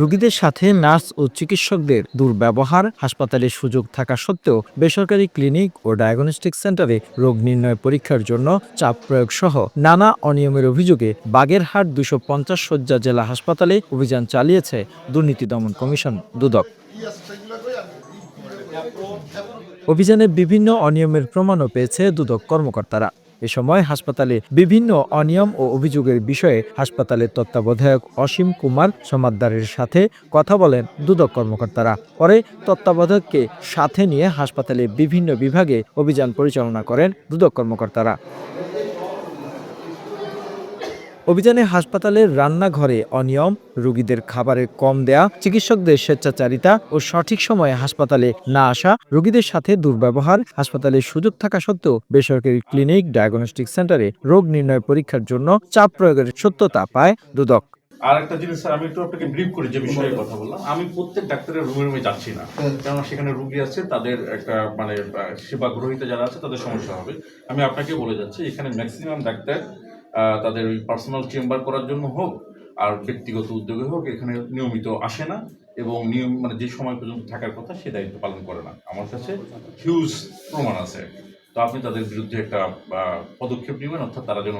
রোগীদের সাথে নার্স ও চিকিৎসকদের দুর্ব্যবহার, হাসপাতালে সুযোগ থাকা সত্ত্বেও বেসরকারি ক্লিনিক ও ডায়াগনস্টিক সেন্টারে রোগ নির্ণয় পরীক্ষার জন্য চাপ প্রয়োগ সহ নানা অনিয়মের অভিযোগে বাগেরহাট দুশো পঞ্চাশ শয্যা জেলা হাসপাতালে অভিযান চালিয়েছে দুর্নীতি দমন কমিশন দুদক। অভিযানে বিভিন্ন অনিয়মের প্রমাণও পেয়েছে দুদক কর্মকর্তারা। এ সময় হাসপাতালে বিভিন্ন অনিয়ম ও অভিযোগের বিষয়ে হাসপাতালের তত্ত্বাবধায়ক অসীম কুমার সমাদ্দারের সাথে কথা বলেন দুদক কর্মকর্তারা। পরে তত্ত্বাবধায়ককে সাথে নিয়ে হাসপাতালে বিভিন্ন বিভাগে অভিযান পরিচালনা করেন দুদক কর্মকর্তারা। অভিযানে হাসপাতালের রান্নাঘরে অনিয়ম রোগীদের খাবারে কম দেয়া চিকিৎসকদের স্বেচ্ছাচারিতা ও সঠিক সময়ে হাসপাতালে না আসা রোগীদের সাথে দুর্ব্যবহার হাসপাতালে সুযোগ থাকা সত্ত্বেও বেসরকারি ক্লিনিক ডায়াগনস্টিক সেন্টারে রোগ নির্ণয় পরীক্ষার জন্য চাপ প্রয়োগের সত্যতা পায় দুদক। আর একটা জিনিস স্যার আমি একটু আপনাকে ব্রিফ করি যে বিষয়ে কথা বললাম। আমি প্রত্যেক ডাক্তারের রুমে রুমে যাচ্ছি না। কেননা সেখানে রুগী আছে তাদের একটা মানে সেবা গ্রহীতা যারা আছে তাদের সমস্যা হবে। আমি আপনাকে বলে যাচ্ছি এখানে ম্যাক্সিমাম ডাক্তার তাদের ওই পার্সোনাল চেম্বার করার জন্য হোক আর ব্যক্তিগত উদ্যোগে হোক এখানে নিয়মিত আসে না এবং নিয়ম মানে যে সময় পর্যন্ত থাকার কথা সে দায়িত্ব পালন করে না। আমার কাছে হিউজ প্রমাণ আছে। তো আপনি তাদের বিরুদ্ধে একটা পদক্ষেপ নেবেন অর্থাৎ তারা যেন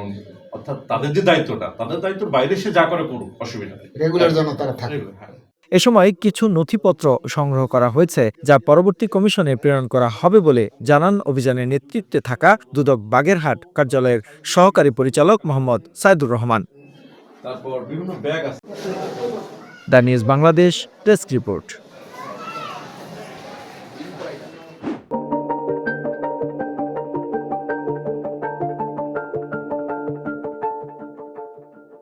অর্থাৎ তাদের যে দায়িত্বটা তাদের দায়িত্ব বাইরে সে যা করে করুক অসুবিধা নেই। রেগুলার যেন তারা থাকে। হ্যাঁ। এ সময় কিছু নথিপত্র সংগ্রহ করা হয়েছে যা পরবর্তী কমিশনে প্রেরণ করা হবে বলে জানান অভিযানের নেতৃত্বে থাকা দুদক বাগেরহাট কার্যালয়ের সহকারী পরিচালক মোহাম্মদ সাইদুর রহমান। তারপর বিভিন্ন ব্যাগ আছে। The news Bangladesh desk report.